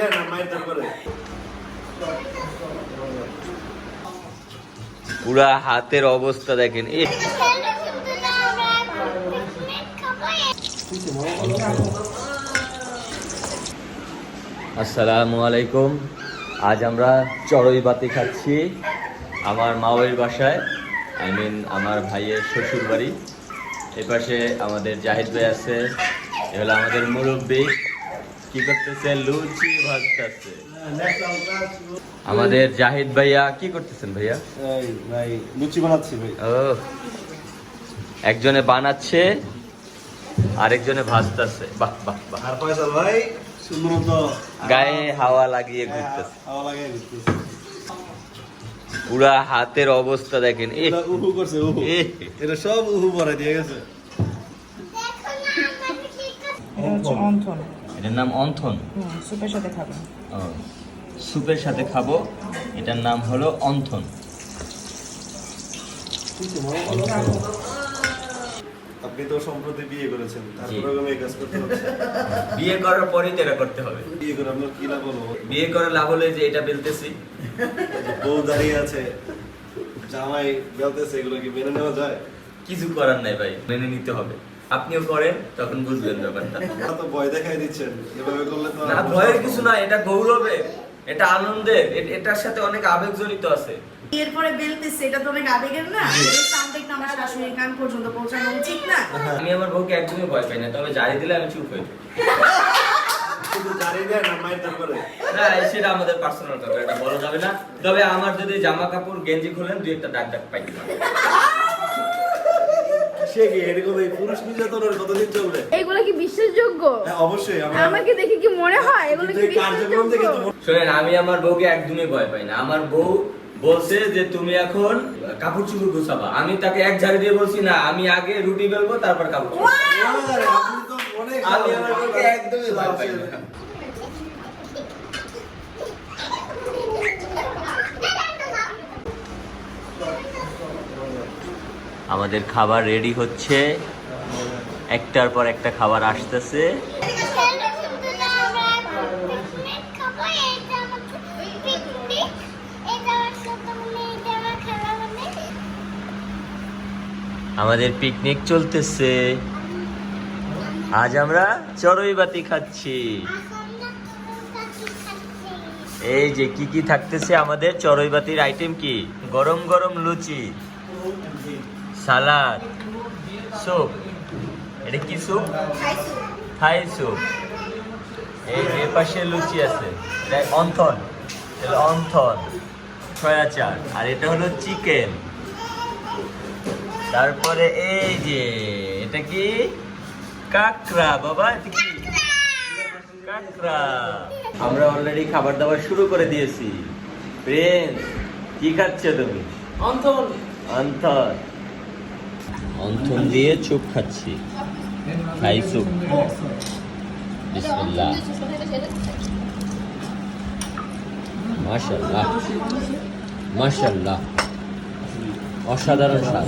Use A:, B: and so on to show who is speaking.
A: তারপরে
B: পুরা হাতের অবস্থা দেখেন। আসসালামু আলাইকুম। আজ আমরা চড়ই বাতি খাচ্ছি আমার মাওয়ের বাসায়। আই মিন আমার ভাইয়ের শ্বশুর বাড়ি এ পাশে আমাদের জাহিদ ভাই আছে। এ হলো আমাদের মুরব্বী। কি করতেছে? লুচি ভাজতেছে। আমাদের জাহিদ ভাইয়া কি করতেছেন ভাইয়া?
A: ভাই লুচি বানাচ্ছি ভাই।
B: ও একজনে বানাচ্ছে আরেকজনে ভাজতেছে। বাহ বাহ বাহ।
A: আর ফয়সাল ভাই সুন্দর
B: গায়ে হাওয়া লাগিয়ে ঘুরতেছে।
A: হাওয়া লাগাই দিতেছে
B: পুরা হাতের অবস্থা দেখেন এ
A: উহু করছে উহু। এটা সব উহু পরে দিয়ে গেছে।
C: অন্থন
B: এটার নাম অন্থন।
C: হুম স্যুপের সাথে খাবেন
B: ও, স্যুপের সাথে খাব। এটার নাম হলো অন্থন।
A: আপনি তো সম্প্রতি বিয়ে করেছেন তারপরে এই কাজ করতে হচ্ছে
B: বিয়ে করার পরেই তো এটা করতে হবে।
A: বিয়ে করে আপনার কি লাভ হলো?
B: বিয়ে করার লাভ হলে যে এটা বেলতেছি।
A: বউ দাঁড়িয়ে আছে জামাই বেলতেছে এগুলো কি মেনে নেওয়া যায়?
B: কিছু করার নাই ভাই মেনে নিতে হবে। আপনিও করেন তখন বুঝবেন ব্যাপারটা।
A: তো ভয় দেখাই দিচ্ছেন এভাবে করলে তো
B: না ভয়ের কিছু না। এটা গৌরবের এটা আনন্দের এটার সাথে অনেক আবেগ জড়িত আছে।
D: এরপরে বেলতেছে এটা তো অনেক আবেগের না? আমার শাশুড়ির কান পর্যন্ত পৌঁছানো উচিত না?
B: আমি আমার বউকে একদমই ভয় পাই না তবে জারি দিলে আমি চুপ হয়ে না সেটা আমাদের পার্সোনাল ব্যাপার এটা বলা যাবে না। তবে আমার যদি জামা কাপড় গেঞ্জি খোলেন দুই একটা দাগ দাগ পাই
A: সে কি এরকম এই পুরুষ নির্যাতনের কতদিন চলবে?
E: এগুলো কি বিশ্বাসযোগ্য?
A: হ্যাঁ অবশ্যই
E: আমাকে দেখে কি মনে হয়? এগুলো কি
A: কার্যক্রম থেকে তো
E: বিশ্বাসযোগ্য
B: আমি আমার বউকে একদমই ভয় পাই না। আমার বউ বলছে যে তুমি এখন কাপড় চুপড় গুছাবা। আমি তাকে এক ঝাড়ি দিয়ে বলছি না আমি আগে রুটি বেলবো তারপর কাপড় আমি আমার বউকে একদমই ভয় পাই না। আমাদের খাবার রেডি হচ্ছে। একটার পর একটা খাবার আসতেছে। আমাদের পিকনিক চলতেছে। আজ আমরা চড়ুই বাতি খাচ্ছি। এই যে কি কি থাকতেছে আমাদের চড়ুই বাতির আইটেম কি? গরম গরম লুচি। সালাদ স্যুপ এটা কি স্যুপ থাই স্যুপ এই যে পাশে লুচি আছে। এটা অন্থন। এটা অন্থন। সয়াচার। আর এটা হলো চিকেন। তারপরে এই যে এটা কি? কাকড়া বাবা। এটা কি? কাকড়া। আমরা অলরেডি খাবার দাবার শুরু করে দিয়েছি। প্রেম কি খাচ্ছ তুমি? অন্থন। অন্থন। অন্থন দিয়ে চুপ খাচ্ছি খাই চুপ বিসমিল্লাহ মাশাল্লাহ মাশাল্লাহ অসাধারণ স্বাদ